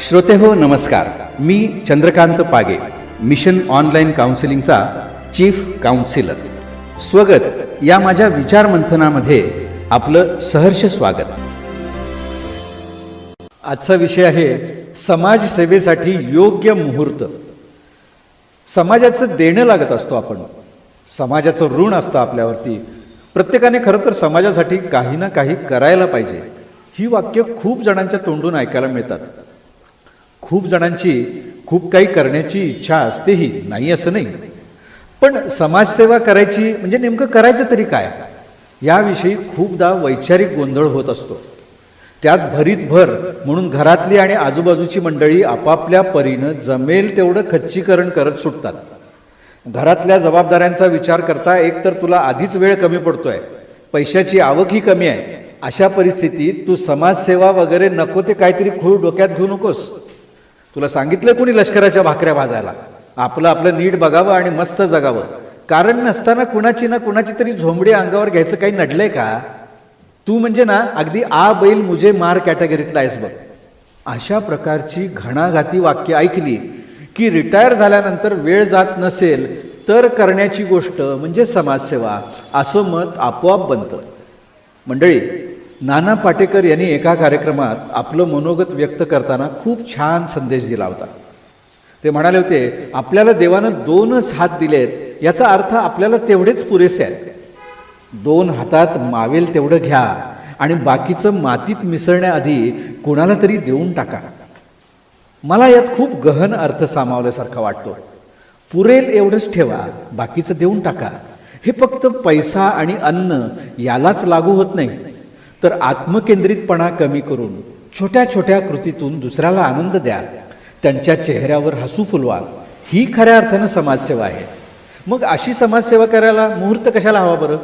श्रोते हो नमस्कार. मी चंद्रकांत पागे मिशन ऑनलाईन काउन्सिलिंगचा चीफ काउन्सिलर. स्वगत. या माझ्या विचार मंथनामध्ये आपलं सहर्ष स्वागत. आजचा विषय आहे समाजसेवेसाठी योग्य मुहूर्त. समाजाचं देणं लागत असतो आपण. समाजाचं ऋण असतं आपल्यावरती. प्रत्येकाने खरं तर समाजासाठी काही ना काही करायला पाहिजे. ही वाक्य खूप जणांच्या तोंडून ऐकायला मिळतात. खूप जणांची खूप काही करण्याची इच्छा असतेही नाही असं नाही. पण समाजसेवा करायची म्हणजे नेमकं करायचं तरी काय? याविषयी खूपदा वैचारिक गोंधळ होत असतो. त्यात भरीत भर म्हणून घरातली आणि आजूबाजूची मंडळी आपापल्या परीनं जमेल तेवढं खच्चीकरण करत सुटतात. घरातल्या जबाबदाऱ्यांचा विचार करता एकतर तुला आधीच वेळ कमी पडतोय पैशाची आवकही कमी आहे. अशा परिस्थितीत तू समाजसेवा वगैरे नको ते काहीतरी खूळ डोक्यात घेऊ नकोस. तुला सांगितलं कोणी लष्कराच्या भाकऱ्या भाजायला? आपलं आपलं नीट बघावं आणि मस्त जगावं. कारण नसताना कुणाची ना कुणाची तरी झोंबडी अंगावर घ्यायचं काही नडलंय का? तू म्हणजे ना अगदी आ बैल मुझे मार कॅटेगरीतला आहेस बघ. अशा प्रकारची घणाघाती वाक्य ऐकली की रिटायर झाल्यानंतर वेळ जात नसेल तर करण्याची गोष्ट म्हणजे समाजसेवा असं मत आपोआप बनतं. मंडळी नाना पाटेकर यांनी एका कार्यक्रमात आपलं मनोगत व्यक्त करताना खूप छान संदेश दिला होता. ते म्हणाले होते आपल्याला देवानं दोनच हात दिलेत याचा अर्थ आपल्याला तेवढेच पुरेसे आहेत. दोन हातात मावेल तेवढं घ्या आणि बाकीचं मातीत मिसळण्याआधी कुणाला तरी देऊन टाका. मला यात खूप गहन अर्थ सामावल्यासारखा वाटतो. पुरेल एवढंच ठेवा बाकीचं देऊन टाका. हे फक्त पैसा आणि अन्न यालाच लागू होत नाही. तर आत्मकेंद्रितपणा कमी करून छोट्या छोट्या कृतीतून दुसऱ्याला आनंद द्या. त्यांच्या चेहऱ्यावर हसू फुलवा. ही खऱ्या अर्थानं समाजसेवा आहे. मग अशी समाजसेवा करायला मुहूर्त कशाला हवा बरं?